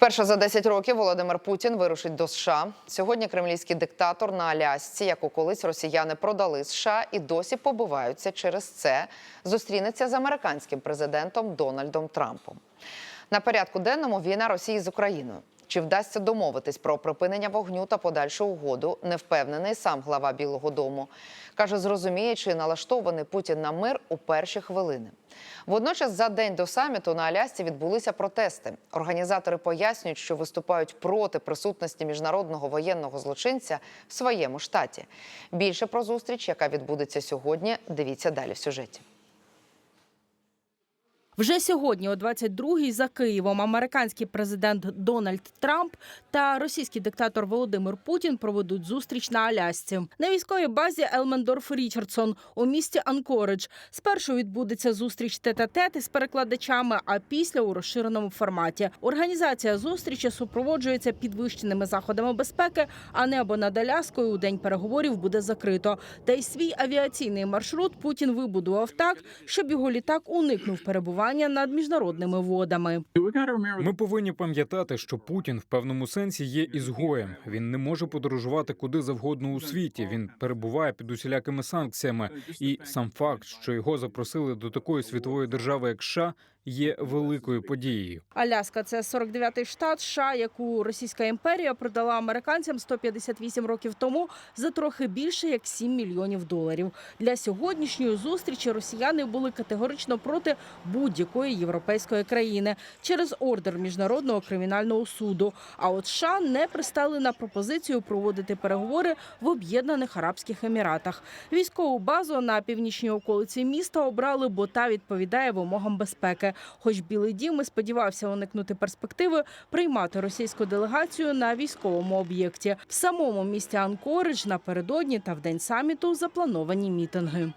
Вперше за 10 років Володимир Путін вирушить до США. Сьогодні кремлівський диктатор на Алясці, яку колись росіяни продали США і досі побиваються через це, зустрінеться з американським президентом Дональдом Трампом. На порядку денному війна Росії з Україною. Чи вдасться домовитись про припинення вогню та подальшу угоду? Не впевнений сам глава Білого Дому. Каже, зрозуміє, чи налаштований Путін на мир у перші хвилини. Водночас, за день до саміту на Алясці відбулися протести. Організатори пояснюють, що виступають проти присутності міжнародного воєнного злочинця в своєму штаті. Більше про зустріч, яка відбудеться сьогодні, дивіться далі в сюжеті. Вже сьогодні, о 22-й, за Києвом, американський президент Дональд Трамп та російський диктатор Володимир Путін проведуть зустріч на Алясці на військовій базі Елмендорф Річардсон у місті Анкоридж. Спершу відбудеться зустріч тет-а-тет із перекладачами, а після у розширеному форматі. Організація зустрічі супроводжується підвищеними заходами безпеки, а небо над Аляскою у день переговорів буде закрито. Та й свій авіаційний маршрут Путін вибудував так, щоб його літак уникнув перебування над міжнародними водами. Ми повинні пам'ятати, що Путін в певному сенсі є ізгоєм. Він не може подорожувати куди завгодно у світі. Він перебуває під усілякими санкціями. І сам факт, що його запросили до такої світової держави, як США, є великою подією. Аляска це 49-й штат США, яку Російська імперія продала американцям 158 років тому за трохи більше як 7 мільйонів доларів. Для сьогоднішньої зустрічі росіяни були категорично проти будь-якої європейської країни через ордер міжнародного кримінального суду. А от США не пристали на пропозицію проводити переговори в Об'єднаних Арабських Еміратах. Військову базу на північній околиці міста обрали, бо та відповідає вимогам безпеки. Хоч Білий Дім і сподівався уникнути перспективи приймати російську делегацію на військовому об'єкті. В самому місті Анкоридж напередодні та в день саміту заплановані мітинги.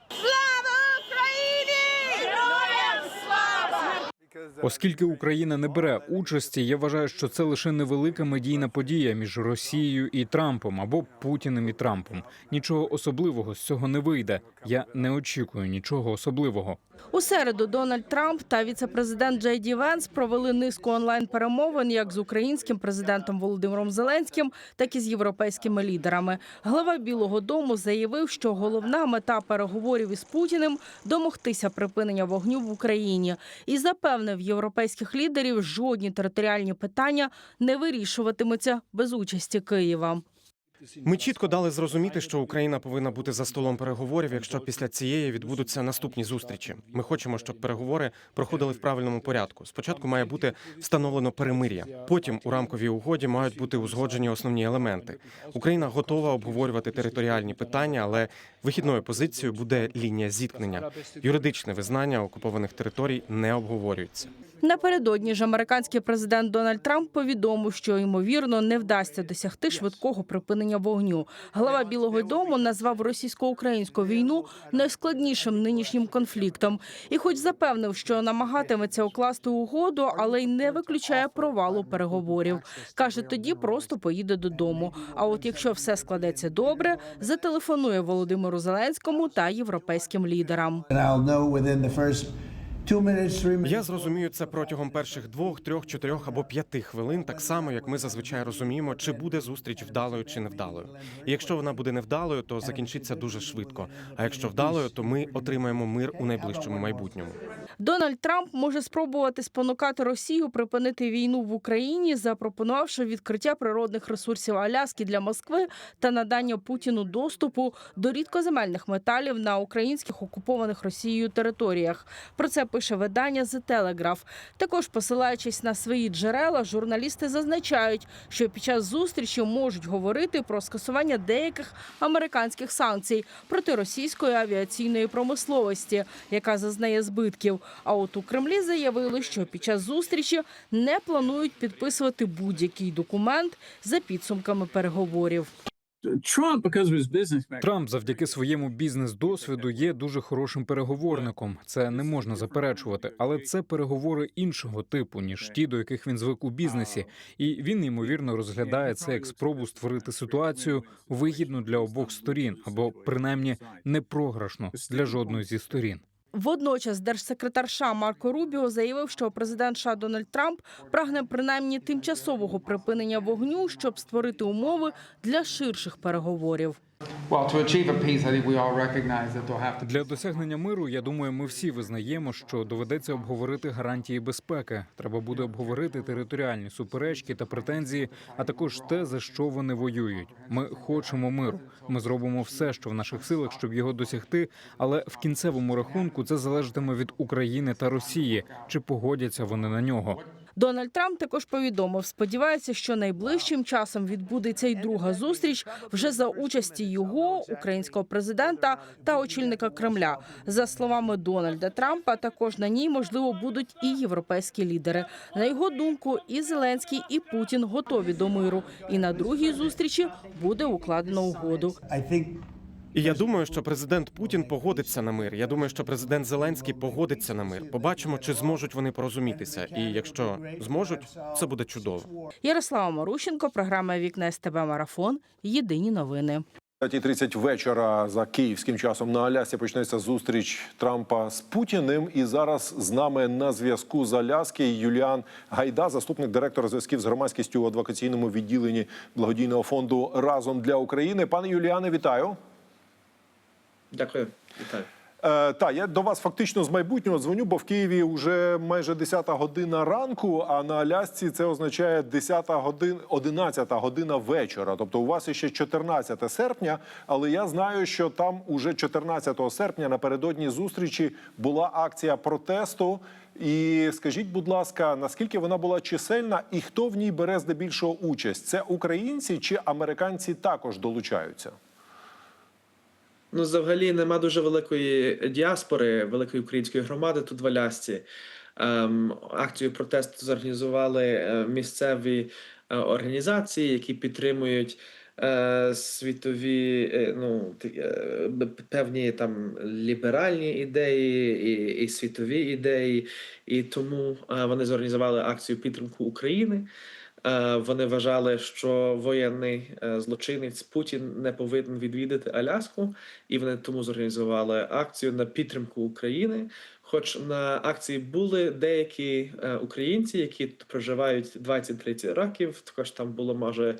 Оскільки Україна не бере участі, я вважаю, що це лише невелика медійна подія між Росією і Трампом або Путіним і Трампом. Нічого особливого з цього не вийде. Я не очікую нічого особливого. У середу Дональд Трамп та віцепрезидент Джей Ді Венс провели низку онлайн перемовин як з українським президентом Володимиром Зеленським, так і з європейськими лідерами. Глава Білого Дому заявив, що головна мета переговорів із Путіним домогтися припинення вогню в Україні і запевнив європейських лідерів, жодні територіальні питання не вирішуватимуться без участі Києва. Ми чітко дали зрозуміти, що Україна повинна бути за столом переговорів, якщо після цієї відбудуться наступні зустрічі. Ми хочемо, щоб переговори проходили в правильному порядку. Спочатку має бути встановлено перемир'я. Потім у рамковій угоді мають бути узгоджені основні елементи. Україна готова обговорювати територіальні питання, але вихідною позицією буде лінія зіткнення. Юридичне визнання окупованих територій не обговорюється. Напередодні ж американський президент Дональд Трамп повідомив, що ймовірно не вдасться досягти швидкого припинення вогню. Глава Білого Дому назвав російсько-українську війну найскладнішим нинішнім конфліктом, і, хоч запевнив, що намагатиметься укласти угоду, але й не виключає провалу переговорів. каже, тоді просто поїде додому. А от якщо все складеться добре, зателефонує Володимиру Зеленському та європейським лідерам. Я зрозумію це протягом перших двох, трьох, чотирьох або п'яти хвилин, так само як ми зазвичай розуміємо, чи буде зустріч вдалою чи невдалою. І якщо вона буде невдалою, то закінчиться дуже швидко. А якщо вдалою, то ми отримаємо мир у найближчому майбутньому. Дональд Трамп може спробувати спонукати Росію припинити війну в Україні, запропонувавши відкриття природних ресурсів Аляски для Москви та надання Путіну доступу до рідкоземельних металів на українських окупованих Росією територіях. Про це пише видання The Telegraph. Також посилаючись на свої джерела, журналісти зазначають, що під час зустрічі можуть говорити про скасування деяких американських санкцій проти російської авіаційної промисловості, яка зазнає збитків. А от у Кремлі заявили, що під час зустрічі не планують підписувати будь-який документ за підсумками переговорів. Трамп завдяки своєму бізнес-досвіду є дуже хорошим переговорником. Це не можна заперечувати, але це переговори іншого типу ніж ті, до яких він звик у бізнесі, і він ймовірно розглядає це як спробу створити ситуацію вигідну для обох сторін, або принаймні не програшну для жодної зі сторін. Водночас держсекретар США Марко Рубіо заявив, що президент США Дональд Трамп прагне принаймні тимчасового припинення вогню, щоб створити умови для ширших переговорів. Для досягнення миру, я думаю, ми всі визнаємо, що доведеться обговорити гарантії безпеки. Треба буде обговорити територіальні суперечки та претензії, а також те, за що вони воюють. Ми хочемо миру. Ми зробимо все, що в наших силах, щоб його досягти. Але в кінцевому рахунку це залежатиме від України та Росії, чи погодяться вони на нього. Дональд Трамп також повідомив, сподівається, що найближчим часом відбудеться й друга зустріч вже за участі його, українського президента та очільника Кремля. За словами Дональда Трампа, також на ній можливо будуть і європейські лідери. На його думку, і Зеленський, і Путін готові до миру. І на другій зустрічі буде укладено угоду. І я думаю, що президент Путін погодиться на мир. Я думаю, що президент Зеленський погодиться на мир. Побачимо, чи зможуть вони порозумітися. І якщо зможуть, це буде чудово. Ярослава Марущенко, програма Вікна СТБ Марафон. Єдині новини. 5.30 вечора за київським часом на Алясі почнеться зустріч Трампа з Путіним. І зараз з нами на зв'язку з Аляски Юліан Гайда, заступник директора зв'язків з громадськістю у адвокаційному відділенні благодійного фонду Разом для України. Пане Юліане, вітаю. Дякую, вітаю. Е, та я до вас фактично з майбутнього дзвоню, бо в Києві вже майже 10 година ранку, а на Алясці це означає 10 годин, 11 година вечора. Тобто у вас ще 14 серпня, але я знаю, що там уже 14 серпня напередодні зустрічі була акція протесту. І скажіть, будь ласка, наскільки вона була чисельна, і хто в ній бере здебільшого участь? Це українці чи американці також долучаються? Ну, взагалі нема дуже великої діаспори, великої української громади тут в Алясці. Ем, акцію протесту зорганізували е, місцеві е, організації, які підтримують е, світові е, ну, е, певні там ліберальні ідеї і, і світові ідеї. І тому е, вони зорганізували акцію підтримку України. Е, Вони вважали, що воєнний е, злочинець Путін не повинен відвідати Аляску, і вони тому зорганізували акцію на підтримку України. Хоч на акції були деякі е, українці, які проживають 20-30 років. Також там було може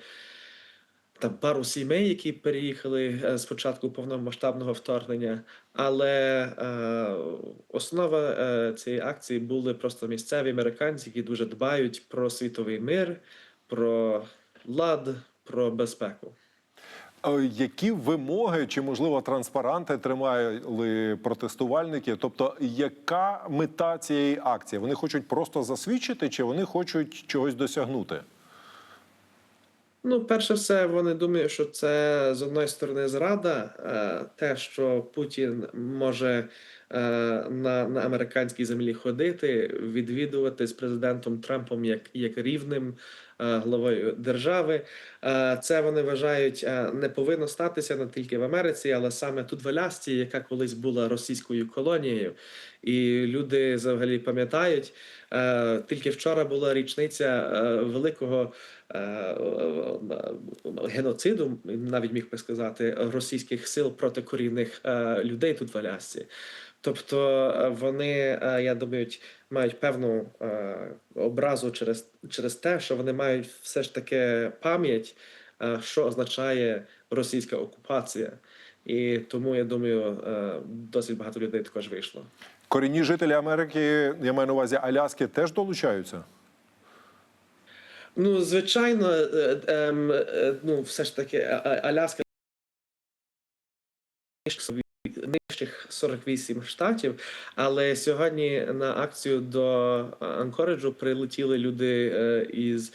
там пару сімей, які переїхали е, з початку повномасштабного вторгнення. Але е, основа е, цієї акції були просто місцеві американці, які дуже дбають про світовий мир, про лад, про безпеку. Які вимоги чи можливо транспаранти тримали протестувальники? Тобто, яка мета цієї акції? Вони хочуть просто засвідчити, чи вони хочуть чогось досягнути? Ну, перше все, вони думають, що це з одної сторони зрада, е, те, що Путін може на, на американській землі ходити, відвідувати з президентом Трампом як, як рівним е, главою держави. Е, Це вони вважають е, не повинно статися не тільки в Америці, але саме тут в Алясці, яка колись була російською колонією. І люди взагалі пам'ятають, е, тільки вчора була річниця е, великого е, е, геноциду, навіть міг би сказати, російських сил проти корінних е, людей тут в Алясці. Тобто е, вони, е, я думаю, мають певну е, образу через, через те, що вони мають все ж таки пам'ять, що означає російська окупація. І тому я думаю, досить багато людей також вийшло. Корінні жителі Америки, я маю на увазі Аляски, теж долучаються. Ну, звичайно, ем, ну, все ж таки, А- А- Нижчих 48 штатів. Але сьогодні на акцію до Анкориджу прилетіли люди е, із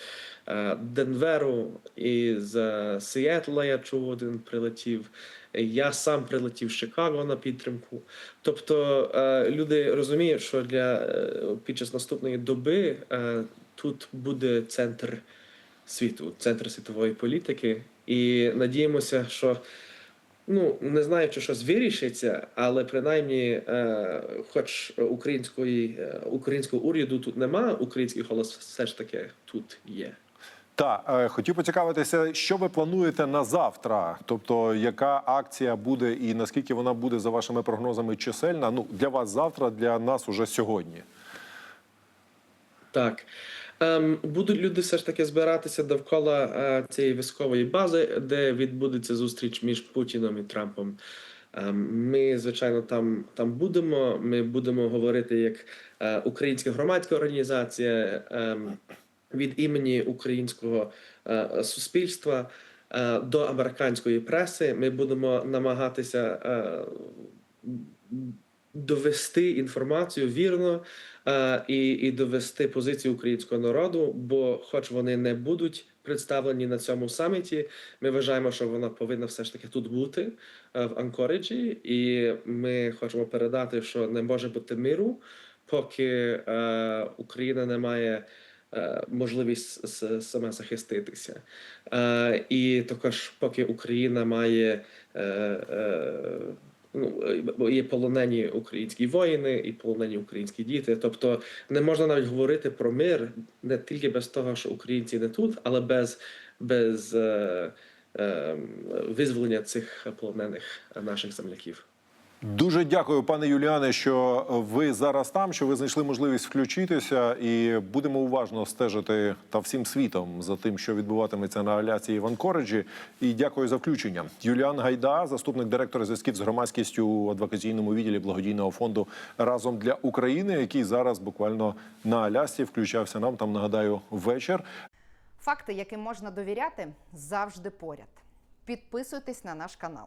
е, Денверу, із е, Сіетла. Я чув, один прилетів. Я сам прилетів з Чикаго на підтримку. Тобто е, люди розуміють, що для е, під час наступної доби е, тут буде центр світу, центр світової політики. І надіємося, що ну не знаю, чи щось вирішиться, але принаймні, е, хоч української е, українського уряду тут нема, український голос все ж таки тут є. Та е, хотів поцікавитися, що ви плануєте на завтра? Тобто, яка акція буде і наскільки вона буде за вашими прогнозами чисельна? Ну для вас завтра, для нас уже сьогодні. Так. Ем, будуть люди все ж таки збиратися довкола е, цієї військової бази, де відбудеться зустріч між Путіном і Трампом. Ем, ми, звичайно, там, там будемо. Ми будемо говорити як е, українська громадська організація ем, від імені українського е, суспільства до американської преси. Ми будемо намагатися довести інформацію вірно е, і, і довести позицію українського народу. Бо, хоч вони не будуть представлені на цьому саміті, ми вважаємо, що вона повинна все ж таки тут бути е, в Анкориджі, і ми хочемо передати, що не може бути миру, поки е, Україна не має. Можливість саме захиститися, і також поки Україна має ну, е, є полонені українські воїни і полонені українські діти. Тобто не можна навіть говорити про мир не тільки без того, що українці не тут, але без, без е, е, визволення цих полонених наших земляків. Дуже дякую, пане Юліане, що ви зараз там, що ви знайшли можливість включитися, і будемо уважно стежити та всім світом за тим, що відбуватиметься на Алясі в Анкориджі. І дякую за включення. Юліан Гайда, заступник директора зв'язків з громадськістю у адвокаційному відділі благодійного фонду разом для України, який зараз буквально на Алясі включався нам. Там нагадаю вечір. Факти, яким можна довіряти, завжди поряд. Підписуйтесь на наш канал.